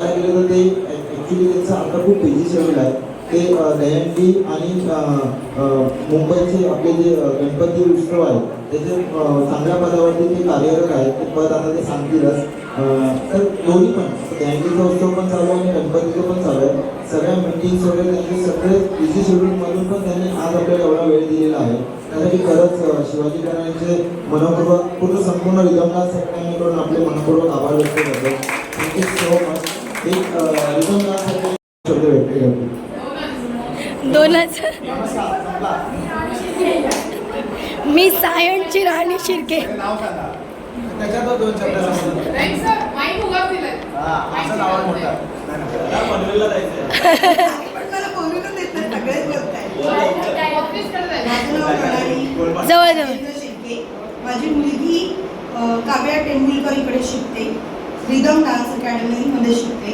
काय केलं तर ते ॲक्च्युली त्यांचं आता खूप बिझी शेड्यूल आहे. ते अ, आणि मुंबईचे आपले जे गणपती उत्सव आहे त्याचे चांगल्या पदावरती ते कार्यरत आहेत. ते पद आता ते सांगतीलच तर दोन्ही पण दहीहंडीचा उत्सव पण चालू आहे आणि गणपतीचं पण चालू आहे. सगळ्या मिटिंग्स वगैरे त्यांचे सगळे बिझी शेड्यूलमधून पण त्यांनी आज आपल्याला एवढा वेळ दिलेला आहे. त्यासाठी खरंच शिवाजी महाराजांचे मनपूर्वक पूर्ण संपूर्ण रिदमदास करून आपले मनपूर्वक आभार व्यक्त करतो. थँक्यू सो मच एक अकॅडमी शब्द व्यक्त करतो दोनच. मी सायन्सची राणी शिर्के. त्याच्यात दोन शब्द हा जवळ जवळ. माझी मुलगी काव्या टेंभुलकर इकडे शिकते. रिदम डान्स अकॅडमीमध्ये शिकते.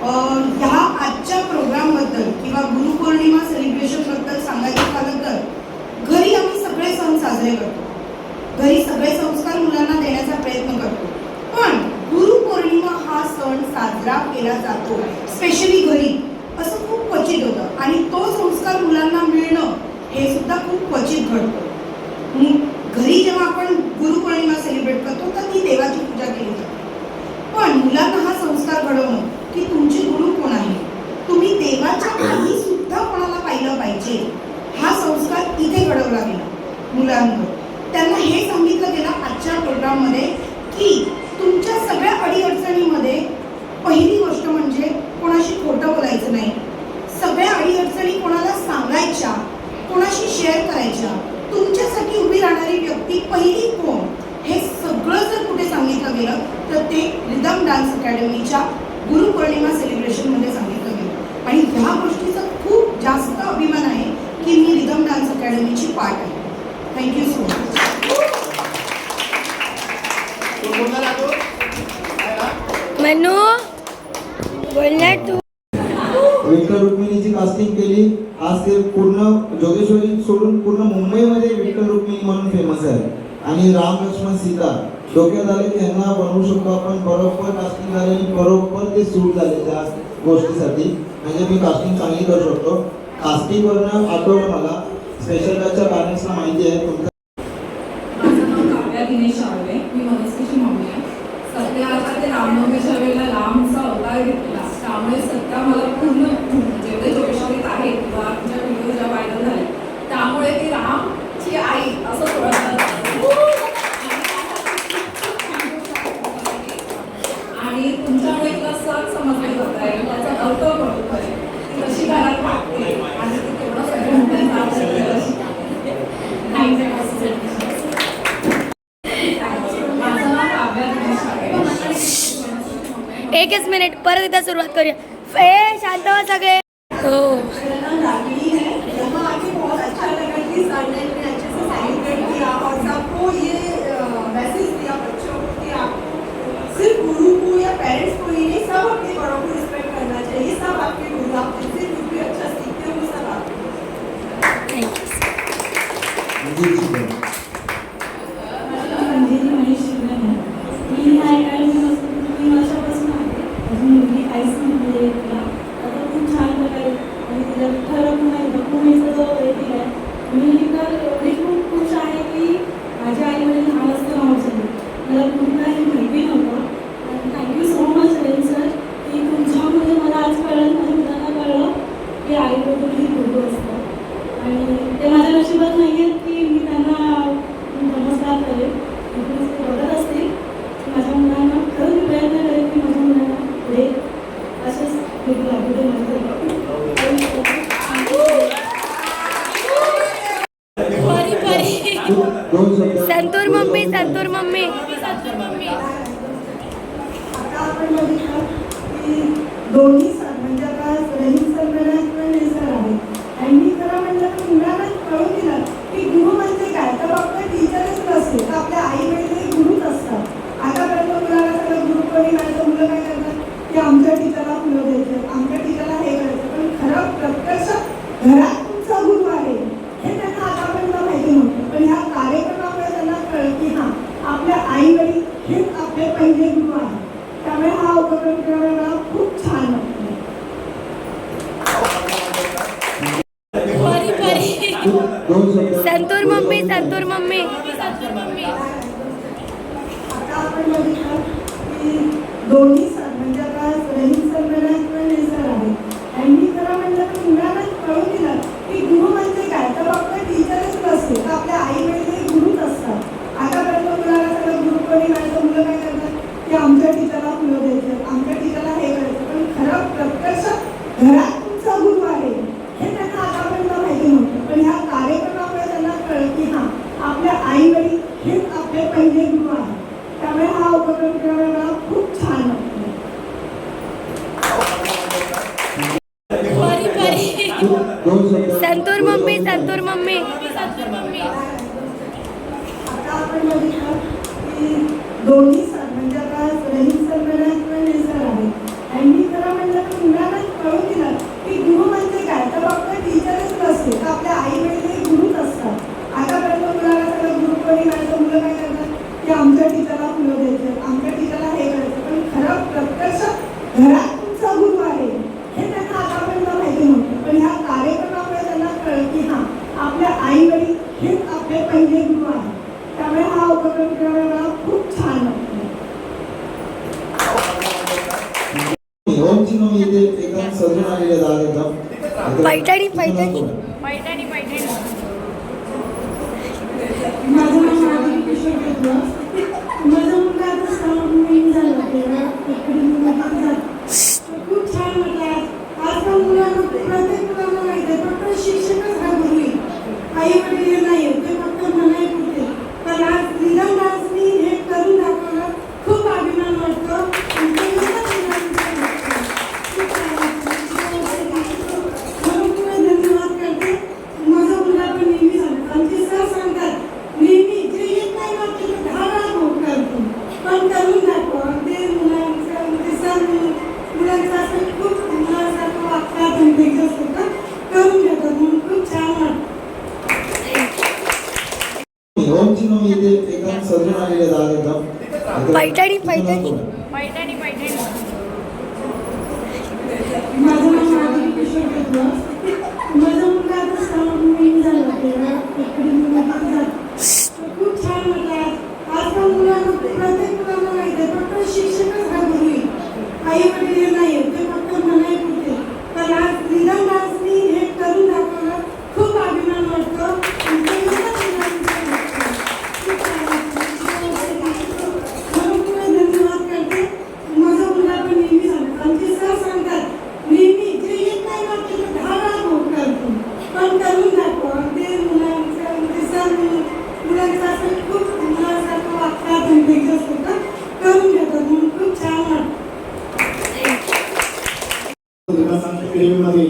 ह्या आजच्या प्रोग्रामबद्दल किंवा गुरुपौर्णिमा सेलिब्रेशनबद्दल सांगायचं झालं तर घरी आम्ही सगळे सण साजरे करतो. घरी सगळे संस्कार मुलांना देण्याचा प्रयत्न करतो. पण गुरुपौर्णिमा हा सण साजरा केला जातो स्पेशली घरी. असं खूप क्वचित होतं. आणि तो संस्कार मुलांना मिळणं हे सुद्धा खूप क्वचित घडतं. घरी जेव्हा आपण गुरुपौर्णिमा सेलिब्रेट करतो तर ती देवाची पूजा केली जाते. पण मुलांना हा संस्कार घडवणं की तुमचे गुरु कोण आहे? तुम्ही देवाच्या आधी सुद्धा कोणाला पाहिलं पाहिजे? हा संस्कार इथे घडवला गेला. मुलांवर त्यांना हे सांगितलं गेलं आजच्या प्रोग्राममध्ये की तुमच्या सगळ्या अडीअडचणीमध्ये पहिली गोष्ट म्हणजे कोणाशी खोटं बोलायचं नाही. सगळ्या अडीअडचणी कोणाला सांगायच्या कोणाशी शेअर करायच्या. तुमच्यासाठी उभी राहणारी व्यक्ती पहिली कोण? हे सगळं जर कुठे सांगितलं गेलं तर ते रिदम डान्स अकॅडमीच्या गुरुपौर्णिमा सेलिब्रेशनमध्ये सांगितलं गेलं. आणि ह्या गोष्टीचा खूप जास्त अभिमान आहे की मी रिदम डान्स अकॅडमीची पार्ट आहे. Thank you so much Manu बोलणार तू. विठ्ठल रुक्मिणीची कास्टिंग केली. आज ते पूर्ण जोगेश्वरी सोडून पूर्ण मुंबईमध्ये विठ्ठल रुक्मिणी म्हणून फेमस आहे. आणि राम लक्ष्मण सीता. डोके झाले त्यांना बनवू शकतो आपण. बरोबर कास्टिंग झाले आणि बरोबर ते सूट झाले त्या गोष्टीसाठी. म्हणजे मी कास्टिंग चांगली करू शकतो. कास्टिंगवरनं आठवलं मला. स्पेशल बॅचच्या पॅरेंट्सला माहिती आहे. तुमचं माझं नाव काव्या दिनेश शाळवे मी मनस्वीची मम्मी आहे. सध्या आता ते रामनवमीच्या वेळेला रामचा अवतार घेतला. त्यामुळे सध्या मला पूर्ण जेवढे जोगेश्वरीत आहेत किंवा एकच मिनिट परत एकदा सुरुवात करूया ए शांत व्हा सगळे हो मेरा नाम रागिनी है संतूर मम्मी संतूर मम्मी. दोन्ही म्हणजे आता रहीम सर सर आणि मी खरं म्हणलं मुलांना कळून दिलं की गुरु म्हणजे काय? तर टीचरच नसते तर आपल्या आई वडील गुरुच असतात आतापर्यंत मुलाला सगळं गुरु कोणी तर मुलं काय करतात की आमच्या टीचरला फुलं द्यायचं आमच्या टीचरला हे करायचं पण खरं प्रत्यक्ष घरात तुमचा गुरु आहे हे त्यांना आतापर्यंत माहिती नव्हतं पण ह्या कार्यक्रमामुळे त्यांना कळलं की हां आपल्या आई वडील हेच आपले पहिले गुरु आहेत त्यामुळे हा उपक्रम करायला खूप संतूर मम्मी संतूर मम्मी दोन्ही म्हणजे आता रहीम सर म्हणा किंवा हे सर आहे यांनी खरं म्हटलं तर मुलांना कळून दिलं की गुरु म्हणजे काय तर फक्त टीचरच नसते तर आपल्या आई वडील हे गुरुच असतात आतापर्यंत मुलाला सगळं गुरु कोणी म्हणायचं मुलं काय करतात की आमच्या टीचरला फुलं द्यायचं आमच्या टीचरला हे करायचं पण खरं प्रत्यक्ष घरात तुमचा गुरु आहे हे त्यांना आतापर्यंत माहिती नव्हतं पण ह्या कार्यक्रमामुळे त्यांना कळलं की हां आपल्या आई वडील हेच आपले पहिले गुरु आहेत त्यामुळे हा उपक्रम केल्यामुळे मला खूप छान वाटलं दोन शब्द संतूर मम्मी संतूर मम्मी आता आपण दोन्ही सर म्हणजे आता रहीम सर सर आहे यांनी खरं म्हटलं तर मुलांना कळून दिलं की गुरु म्हणजे काय? तर फक्त टीचरच नसते तर आपल्या आई वडील हे गुरुच असतात. आतापर्यंत मुलाला सगळं गुरु कोणी म्हणायचं मुलं काय करतात? की आमच्या टीचरला फुलं द्यायचं आमच्या टीचरला हे करायचं. पण खरं प्रत्यक्ष घरात तुमचा गुरु आहे हे त्यांना आतापर्यंत माहिती नव्हतं पण ह्या कार्यक्रमामुळे त्यांना कळलं की हां आपल्या आई वडील हेच आपले पहिले गुरु आहेत त्यामुळे हा उपक्रम केल्यामुळे मला खूप छान वाटलं ओमची मम्मी इथे एकदम सजून आलेले दादा एकदम पैठणी पैठणी पैठणी पैठणी माझं नाव माधुरी किशोर कदम. माझा मुलगा आता सहा महिने झाला तेव्हा इकडे मुलाखत झाली. तर खूप छान वाटलं आज. आजकाल मुलांना प्रत्येक मुलांना माहिती आहे फक्त शिक्षकच हा गुरु आहे आई वडील हे नाही ते फक्त म्हणाय पुरते पण आज रिदम डान्सनी हे करून दाखवलं खूप अभिमान वाटतो आणि ते एवढंच मुलांचं वाटतं. खूप छान वाटतं. म्हणून मी धन्यवाद करते माझा मुलगा पण नेहमी सांगतो आमचे सर सांगतात नेहमी जे येत नाही ना ते दहा वेळा भोग करतो पण करून दाखवा ते मुलांचं म्हणजे सर मुलांचं असं खूप मुलांसारखं वागतात आणि त्याच्यासारखं करून घेतात म्हणून खूप छान वाटतं ओमची मम्मी इथे एकदम सजून आलेले दादा एकदम पैठणी पैठणी पैठणी पैठणी माझं नाव माधुरी किशोर कदम. माझा मुलगा आता सहा महिने झाला तेव्हा इकडे मुलाखत झाली. तर खूप छान वाटलं आज. आजकाल मुलांना प्रत्येक मुलांना माहिती आहे फक्त शिक्षकच हा गुरु आहे आई वडील नाही ते फक्त म्हणाय पुरते पण आज रिदम डान्सनी हे करून दाखवलं खूप अभिमान वाटतो आणि ते एवढंच मुलांचं वाटतं. खूप छान वाटतं. म्हणून मी धन्यवाद करते माझा मुलगा पण नेहमी सांगतो आमचे सर सांगतात नेहमी जे येत नाही ना ते दहा वेळा भोग करतो पण करून दाखवा ते मुलांचं म्हणजे सर मुलांचं असं खूप मुलांसारखं वागतात आणि त्याच्यासारखं करून घेतात म्हणून खूप छान वाटतं विकासांच्या पिढीमध्ये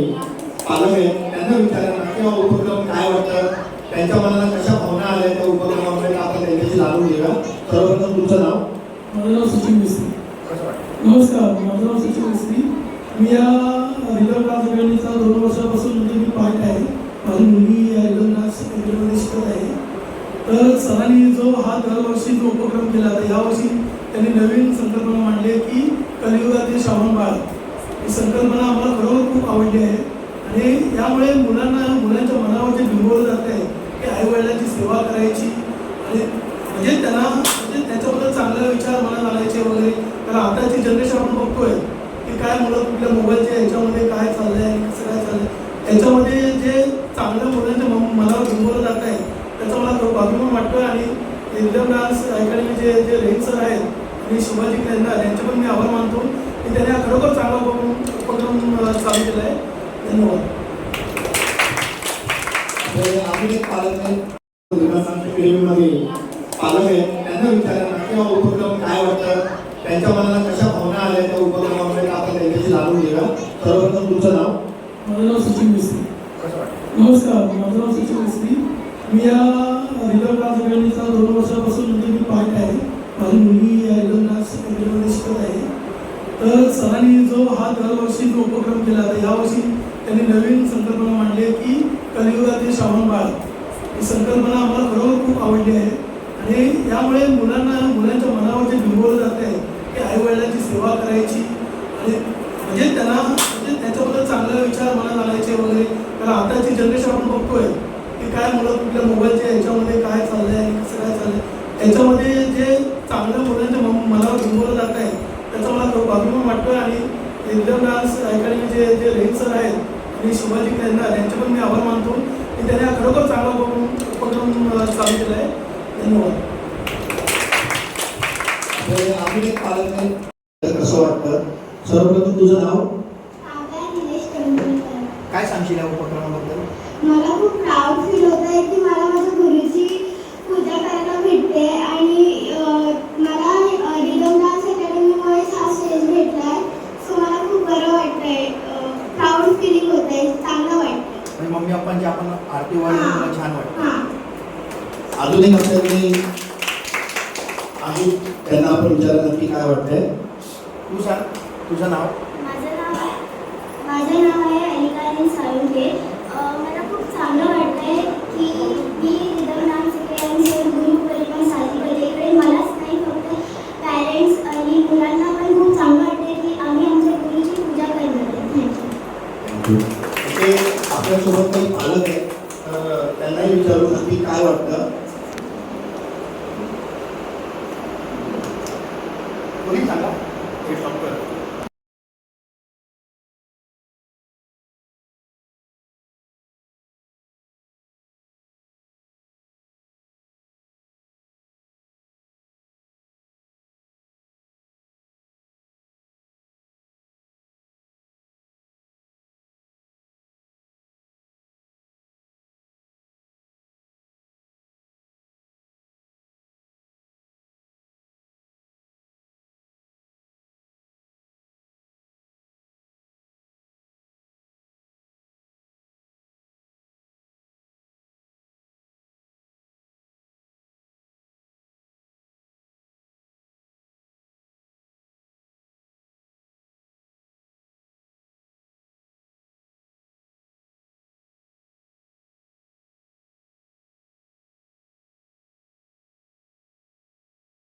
पालक आहेत त्यांना विचारायला किंवा उपक्रम काय वाटतं त्यांच्या मनाला कशा भावना आल्या त्या उपक्रमामुळे आपण त्यांच्याशी जाणून घेऊया सर्वप्रथम तुमचं नाव माझं नाव सचिन मिस्त्री नमस्कार माझं नाव सचिन मिस्त्री मी या रिलम डान्स दोन वर्षापासून म्हणजे मी पाहत आहे. माझी मुलगी या शिकत आहे. तर सरांनी जो हा दरवर्षी जो उपक्रम केला तर यावर्षी त्यांनी नवीन संकल्पना मांडली की कलियुगातील श्रावण बाळ ही संकल्पना आम्हाला खरोखर खूप आवडली आहे. आणि यामुळे मुलांना मुलांच्या मनावर जे बिंबवलं जात आहे की आई वडिलांची सेवा करायची आणि म्हणजे त्यांना म्हणजे त्याच्याबद्दल चांगला विचार मनात आणायचे वगैरे. कारण आताची जनरेशन आपण बघतोय की काय मुलं कुठल्या मोबाईलचे यांच्यामध्ये काय चाललंय आणि कसं काय चाललंय? याच्यामध्ये जे चांगल्या मुलांच्या म- मनावर बिंबवलं जात आहे त्याचा मला खूप अभिमान वाटतोय आणि रिदम डान्स अकॅडमीचे जे रेन सर आहेत आणि शिवाजी केंद्र यांचे पण मी आभार मानतो. की त्यांनी हा खरोखर चांगला उपक्रम चालू केला आहे धन्यवाद तर पालक आहेत पालक आहेत त्यांना विचारायला किंवा उपक्रम काय वाटतं त्यांच्या मनाला कशा भावना आल्या त्या उपक्रमामुळे? जाणून घेऊया. सर्वप्रथम तुमचं नाव? माझं नाव सचिन मिस्त्री. नमस्कार माझं नाव सचिन मिस्त्री. मी या रिलम डान्स अकॅडमीचा दोन वर्षापासून म्हणजे मी पार्ट आहे. माझी मुलगी या रिलम डान्स अकॅडमीमध्ये शिकत आहे. तर सरांनी जो हा दरवर्षी जो उपक्रम केला तर यावर्षी त्यांनी नवीन संकल्पना मांडली आहे की कलियुगातील श्रावण बाळ. ही संकल्पना आम्हाला खरोखर खूप आवडली आहे. आणि यामुळे मुलांना मुलांच्या मनावर जे बिंबवलं जात आहे की आईवडिलांची सेवा करायची आणि म्हणजे त्यांना म्हणजे त्याच्याबद्दल चांगले विचार मला आणायचे वगैरे. कारण आताची जनरेशन आपण बघतोय की काय मुलं कुठल्या मोबाईलच्या याच्यामध्ये काय चाललंय कसं काय चाललंय. त्याच्यामध्ये जे चांगल्या मुलांच्या मला मनावर बिंबवलं जात आहे त्याचा मला अभिमान वाटतोय आणि रिदम डान्स अकॅडमी जे जे रेन सर आहेत आणि शिवाजी केंद्र यांचे पण मी आभार मानतो. की त्यांनी हा खरोखर चांगला उपक्रम उपक्रम चालू केला आहे धन्यवाद आम्ही पालक असं वाटतं? सर्वप्रथम तुझं नाव. काय सांगशील या उपक्रमाबद्दल? मला खूप प्राऊड फील होत आहे की मला माझ्या गुरुची पूजा करायला भेटते आणि मला रिदम डान्स अकॅडमीमुळे हा स्टेज भेटला आहे सो मला खूप बरं वाटतंय. प्राऊड फिलिंग होत आहे. चांगलं वाटतंय. म्हणजे मम्मी पप्पांची आपण आरती वाढली तुला छान वाटतं. अजून एक आपल्याकडे अजून त्यांना आपण विचारा नक्की काय वाटतंय? तू सांग. तुझं नाव? माझं नाव आहे माझं नाव आहे अनिकानी साळुंके अं, मला खूप चांगलं वाटतंय की मी रिदम डान्स अकॅडमीचे गुरु करते इकडे मलाच नाही फक्त पॅरेंट्स आणि मुलांना पण खूप चांगलं वाटतंय की आम्ही आमच्या गुरुची पूजा करणार आहे. थँक्यू ते आपल्यासोबत काही पालक आहेत. तर त्यांनाही विचारू नक्की काय वाटतं?